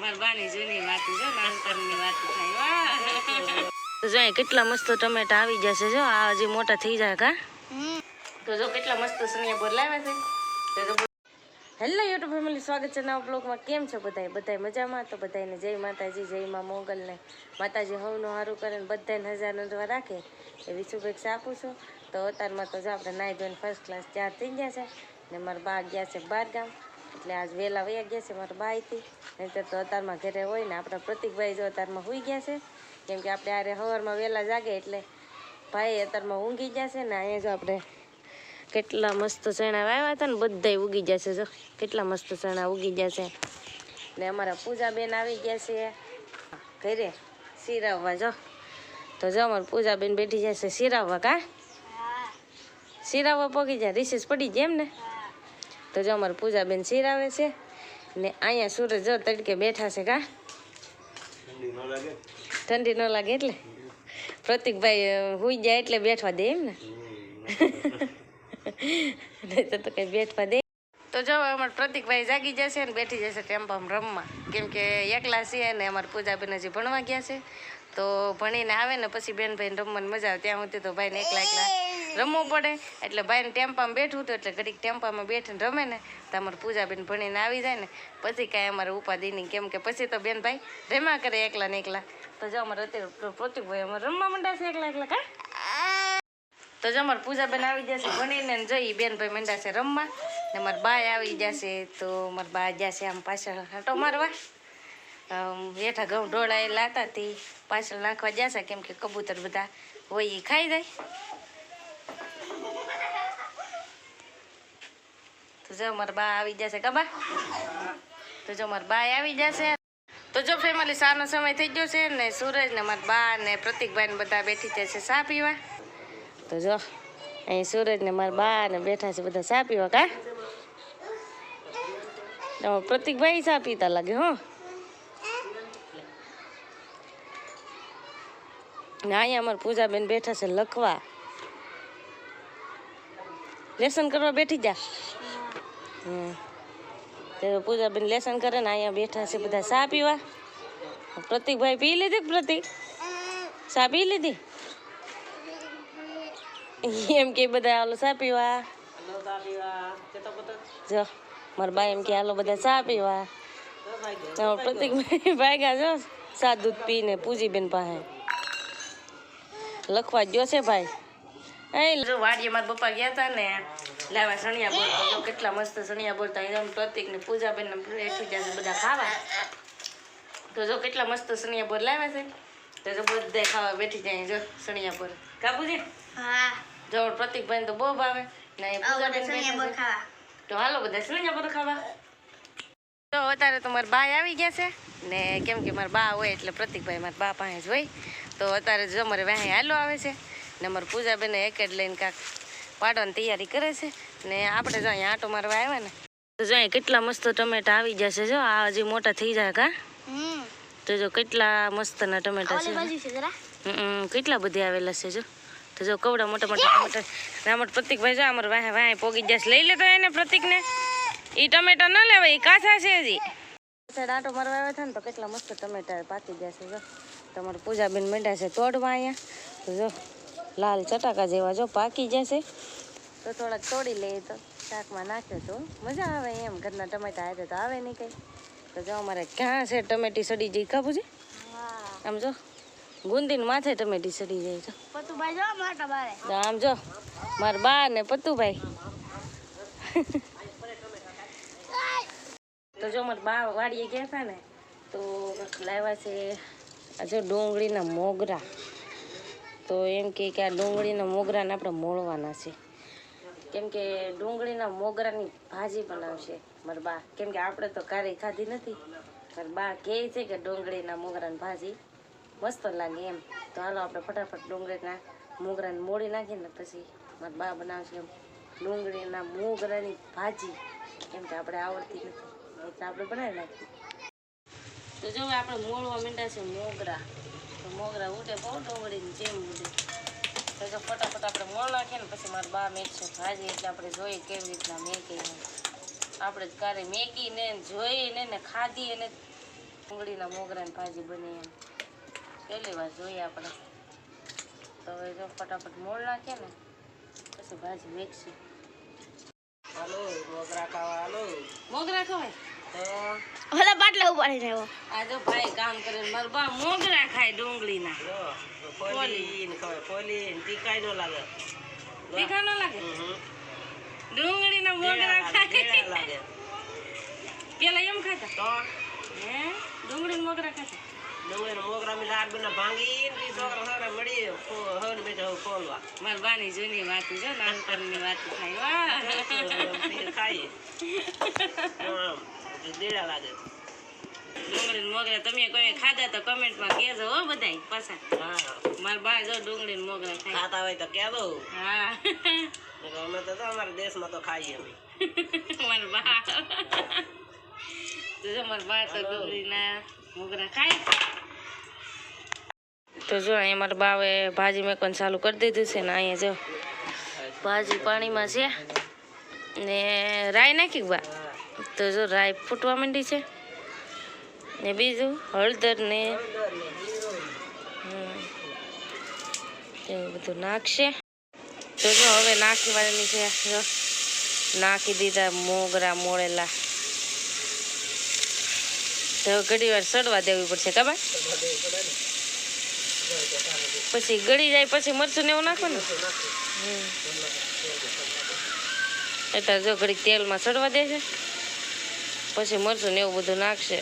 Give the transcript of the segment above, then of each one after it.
મારા જૂની વાતો જો નાનપણની વાતો થાય. જો કેટલા મસ્ત ટમેટા આવી જશે જો, આ હજી મોટા થઈ જાય કા? તો જો કેટલા મસ્ત સનિયા બોર છે. હેલો, યુટ્યુબ ફેમિલી, સ્વાગત છે નવા બ્લોગમાં. કેમ છો બધાય? બધાય મજામાં? તો બધાને જય માતાજી, જય માં મોગલને. માતાજી હવનું સારું કરે ને બધાને હજાર નોંધવા રાખે. એવી શુભેચ્છા આપું છું. તો અત્યારમાં તો જો આપણે નાહી ધોઈને ફર્સ્ટ ક્લાસ ચાર થઈ ગયા છે. ને મારા બા ગયા છે બાર ગામ. એટલે આજ વહેલા વયા ગયા છે મારા બાઈથી નહીં તો અત્યારમાં ઘરે હોય ને આપણા પ્રતિકભાઈ જો અત્યારમાં હોઈ ગયા છે. કેમ કે આપણે આરે સવારમાં વહેલા જાગે એટલે ભાઈ અત્યારમાં ઊંઘી ગયા છે ને અહીંયા જો આપણે કેટલા મસ્ત ચણા વાવ્યા હતા ને બધાય ઉગી જશે જો. કેટલા મસ્ત ચણા ઉગી જશે ને અમારા પૂજાબેન આવી ગયા છે. ઘરે સિરાવવા જો. તો જો અમારે પૂજાબેન બેઠી જશે સિરાવવા કા? સિરાવવા પગી જાય. રિસેસ પડી જાય એમ ને? તો જો અમારે પૂજાબેન આવે છે ને અહીંયા સૂરજ જો તડકે બેઠા છે કા? ઠંડી ન લાગે? એટલે? પ્રતિકભાઈ હુઈ જાય એટલે બેઠવા દે એમ ને? નહીં તો તો કઈ બેઠવા દે. તો જો અમારે પ્રતિકભાઈ જાગી જશે ને બેઠી જશે ટેમ્પામાં રમવા. કેમ કે એકલા છીએ ને અમારા પૂજાબેન હજી ભણવા ગયા છે. તો ભણીને આવે ને પછી બેનભાઈ રમવાની મજા આવે. ત્યાં સુધી તો ભાઈને એકલા એકલા રમવું પડે. એટલે ભાઈને ટેમ્પામાં બેઠું હતું, એટલે ઘડીક ટેમ્પામાં બેઠીને રમે ને, તો અમારે પૂજાબેન ભણીને આવી જાય ને. પછી કાંઈ અમારે ઉપાધિ નહીં કેમ કે પછી તો બેન ભાઈ રમ્યા કરે એકલા ને એકલા. તો જો અમારે અત્યારે પ્રતિકભાઈ અમારે રમવા માંડ્યા છે એકલા એકલા, કા? તો જો અમારે પૂજાબેન આવી જશે ભણીને જોઈ બેન ભાઈ મંડા છે રમવા. ને મારા બાય આવી જશે તો મારા બા જશે આમ પાછળ હાટો મારવા. હેઠા ઘઉં ઢોળાયેલા હતા, તે પાછળ નાખવા જશે કેમ કે કબૂતર બધા હોય એ ખાઈ જાય. જો મારા બા આવી જશે કબા તો જો મારા બાય આવી જશે. તો જો ફેમિલી સાનો સમય થઈ ગયો છે ને સૂરજ ને મારા બા ને પ્રતિકભાઈ ને બધા બેઠી જાય છે સા પીવા. તો જો, અહીં સૂરજ ને મારા બા ને બેઠા છે બધા સા પીવા કા? પ્રતિકભાઈ સા પીતા લાગે હો. ને અહીંયા અમારા પૂજાબેન બેઠા છે લખવા. લેસન કરવા બેઠી જા. તો પૂજાબેન લેસન કરે ને અહીંયા બેઠા છે બધા ચા પીવા. પ્રતિકભાઈ પી લીધી પ્રતિક? ચા પી લીધી? એમ કે બધા હાલો ચા પીવા. જો મારા બા એમ કે આલો બધા ચા પીવા. પ્રતિકભાઈ ભાગ્યા જો ચા દૂધ પીને પૂજીબેન પાસે. લખવા ગયો છે ભાઈ. જો વાડીએ મારા પપ્પા ગયા હતા ને લાવા સણિયા બોલતા કેટલા મસ્ત સણિયા બોલતા એકદમ પ્રતિક ને પૂજાબેન ને બેઠી જશે બધા ખાવા. તો જો કેટલા મસ્ત સણિયા બોર લાવ્યા છે. તો જો બધા ખાવા બેઠી જાય જો સણિયા બોર કાબુજી? હા. જો પ્રતિકભાઈ તો બહુ ભાવે. ને પૂજાબેન તો હાલો બધા સણિયા બોર ખાવા. તો અત્યારે તો મારા બા આવી ગયા છે. ને કેમ કે મારા બા હોય એટલે પ્રતિકભાઈ મારા બા પાસે જ હોય. તો અત્યારે જો મારે વાહે હાલો આવે છે. ને મારા પૂજાબેને એક જ લઈને કાંક પાડવાની તૈયારી કરે છે. ને આપણે જો અહીંયા આટો મારવા આવ્યા ને તો જો કેટલા મસ્ત ટમેટા આવી જશે જો. આ હજી મોટા થઈ જાય કા? હમ. તો જો કેટલા મસ્તના ટમેટા છે છે કેટલા બધી આવેલા છે જો. તો જો કવડા મોટા મોટા ટમેટા. ને અમાર પ્રતિકભાઈ જો અમારે વાહે વાહે પોગી જશે લઈ લેતો એને પ્રતિકને. એ ટમેટા ન લેવાય એ કાચા છે હજી. આટો મારવા આવ્યા હતા ને તો કેટલા મસ્ત ટમેટા પાકી જશે જો. તમારે પૂજાબેન મંડ્યા છે તોડવા અહીંયા. તો જો. લાલ ચટાકા જેવા જો પાકી જશે. તો થોડાક તોડી લઈએ તો શાકમાં નાખ્યો તો મજા આવે એમ. ઘરના ટમેટા આવે તો આવે નહીં કંઈ. તો જો અમારે ક્યાં છે ટમેટી સડી જઈ કાબુ છે? આમ જો ગુંદીને માથે ટમેટી સડી જાય છે. પતુ ભાઈ જો માટા બારે. આમ જો મારા બા ને પતુભાઈ. તો જો મારા બા વાડીએ ગયા હતા ને તો લાવ્યા છે આ જો ડુંગળીના મોગરા. તો એમ કે આ ડુંગળીના મોગરાને આપણે મોળવાના છે. કેમ કે ડુંગળીના મોગરાની ભાજી બનાવશે મારા બા. કેમ કે આપણે તો ક્યારેય ખાધી નથી. મારા બા કહે છે કે ડુંગળીના મોગરાની ભાજી મસ્ત લાગે એમ. તો હાલો આપણે ફટાફટ ડુંગળીના મોગરાને મોડી નાખીને પછી મારા બા બનાવશે એમ ડુંગળીના મોગરાની ભાજી. કેમ કે આપણે આવડતી નથી. એટલે આપણે બનાવી નાખીએ. તો જો આપણે મોળવા મીંડા છે મોગરા. મોગરા ઉડે બહુ ડુંગળીની જેમ ઉડે. તો જો ફટાફટ આપણે મોળ નાખીએ ને પછી મારા બા મેકશે ભાજી એટલે આપણે જોઈએ કેવી રીતના મેકી આપણે જ કારે મેકીને જોઈને ને ખાધી અને ડુંગળીના મોગરાની ભાજી બની એમ. પહેલી વાર જોઈએ આપણે. તો હવે જો ફટાફટ મોળ નાખીએ ને પછી ભાજી મેકશે. હાલો મોગરા ખાવા હાલો. મોગરા ખવાય? ઓલા બાટલા ઉપાડી રહ્યો આ જો ભાઈ કામ કરે મારા બા મોગરા ખાય ડુંગળીના. પોલી ને ખવાય પોલી ને ટીકાય ન લાગે. તીખા ન લાગે. ડુંગળીના મોગરા લાગે, ખાય. લાગે. પેલા એમ ખાતા? તો? હે? ડુંગળીના મોગરા ખાતા? ડુંગળી મોગરા મી લાડ બના ભાંગી ને છોકરા છોકરા મળી હન બેઠા હું ફોલવા. મારા બાની જૂની વાત જો નાનપણની વાત થાય. વાહ. ખાઈ દેડા લાગે ડુંગળી મોગરા તમે કોઈ ખાધા તો કમેન્ટમાં કહેજો હો બધાય પાછા. મારા બા જો ડુંગળી મોગરા ખાય. ખાતા હોય તો કહેજો. હા. અમે તો અમારા દેશમાં તો ખાઈએ અમે. મારા બા. તો જો મારા બા તો ડુંગળીના મોગરા ખાય. તો જો અહીંયા મારા બાવે ભાજી મેકવાનું ચાલુ કરી દીધું છે ને અહીંયા જો. ભાજી પાણીમાં છે. ને રાઈ નાખી બા? તો જો રાઈ ફૂટવા માંડી છે. ને બીજું હળદર ને એવું બધું નાખશે. તો જો હવે નાખી વાળેલી છે નાખી દીધા મોગરા મોળેલા. તો ઘડી વાર સડવા દેવી પડશે ખબર પછી ગળી જાય, પછી મરચું ને એવું નાખો ને. એટલે જો ઘડી તેલમાં સડવા દે છે પછી મરચું ને એવું બધું નાખશે.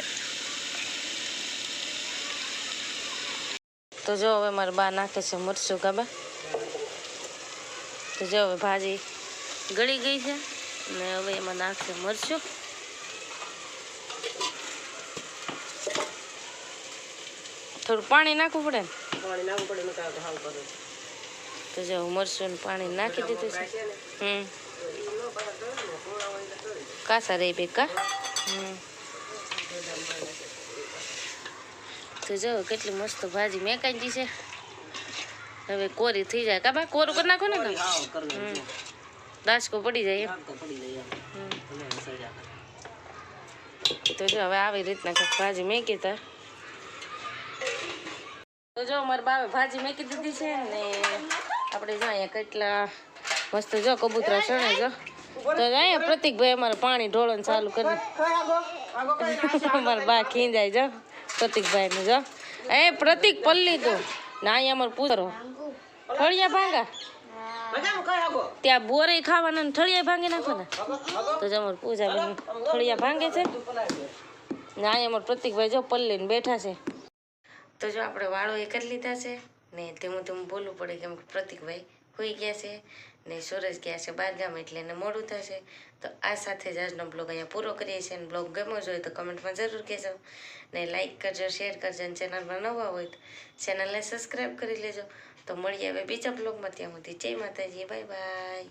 તો જો હવે મારે બા નાખે છે મરચું કાબા તો જો હવે ભાજી ગળી ગઈ છે. ને હવે એમાં નાખશે મરચું. થોડું પાણી નાખવું પડે પાણી નાખવું પડે તો હાલ કરું તો જો મરચું ને પાણી નાખી દીધું છે. હમ. કાસા રહી બે કા હમ તો જો કેટલી મસ્ત ભાજી મેકાઈ છે. હવે કોરી થઈ જાય. કાબા કોરું કરી નાખો ને દાસકો પડી જાય તો જો હવે આવી રીતના કંઈક ભાજી મેકી તા. તો જો મારા બાવે ભાજી મેકી દીધી છે ને આપણે જો અહીંયા કેટલા મસ્ત જો કબૂતરા ચણે જો. તો અહીંયા પ્રતિકભાઈ અમારે પાણી ઢોળવાનું ચાલુ કરી અમારે બા ખીંજાય જો પ્રતિકભાઈ નું જો. એ પ્રતિક પલ્લી તો. ના અહીંયા અમારે પૂતરો ફળિયા ભાંગા. ત્યાં બોરે ખાવાના ને ઠળિયા ભાંગી નાખો ને તો જો અમારે પૂજા ઠળિયા ભાંગે છે. ને અહીંયા અમારે પ્રતિકભાઈ જો પલ્લીને બેઠા છે. તો જો આપણે વાળો એ કરી લીધા છે. ને ધીમું ધીમું બોલવું પડે કેમ કે પ્રતિકભાઈ હોઈ ગયા છે. ને સૂરજ ગયા છે બહાર ગામ એટલે એને મોડું થશે. તો આ સાથે જ આજનો બ્લોગ અહીંયા પૂરો કરીએ છીએ. અને બ્લોગ ગમ્યો જ હોય તો કમેન્ટમાં જરૂર કહેજો. ને લાઇક કરજો શેર કરજો અને ચેનલમાં નવા હોય તો ચેનલને સબસ્ક્રાઈબ કરી લેજો. તો મળીએ હવે બીજા બ્લોગમાં. ત્યાં સુધી જય માતાજી. Bye bye